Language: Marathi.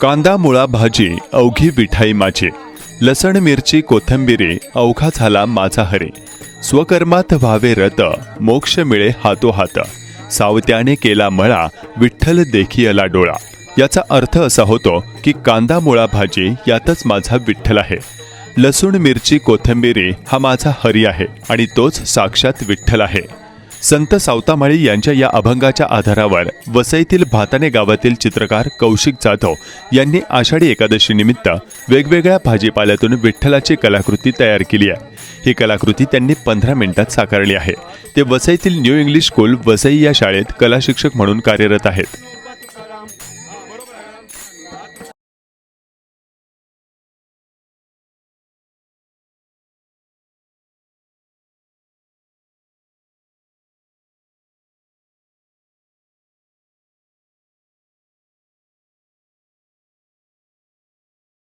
कांदा मुळा भाजी अवघी विठाई माझी. लसण मिरची कोथंबिरी अवघा झाला माझा हरे. स्वकर्मात व्हावे रत मोक्ष मिळे हातोहात. सावत्याने केला मळा विठ्ठल देखियला डोळा. याचा अर्थ असा होतो की कांदा मुळा भाजी यातच माझा विठ्ठल आहे. लसूण मिरची कोथंबिरी हा माझा हरी आहे आणि तोच साक्षात विठ्ठल आहे. संत सावतामाळी यांच्या या अभंगाच्या आधारावर वसईतील भाताने गावातील चित्रकार कौशिक जाधव यांनी आषाढी एकादशी निमित्त वेगवेगळ्या भाजीपाल्यातून विठ्ठलाची कलाकृती तयार केली आहे. ही कलाकृती त्यांनी पंधरा मिनिटात साकारली आहे. ते वसईतील न्यू इंग्लिश स्कूल वसई या शाळेत कलाशिक्षक म्हणून कार्यरत आहेत.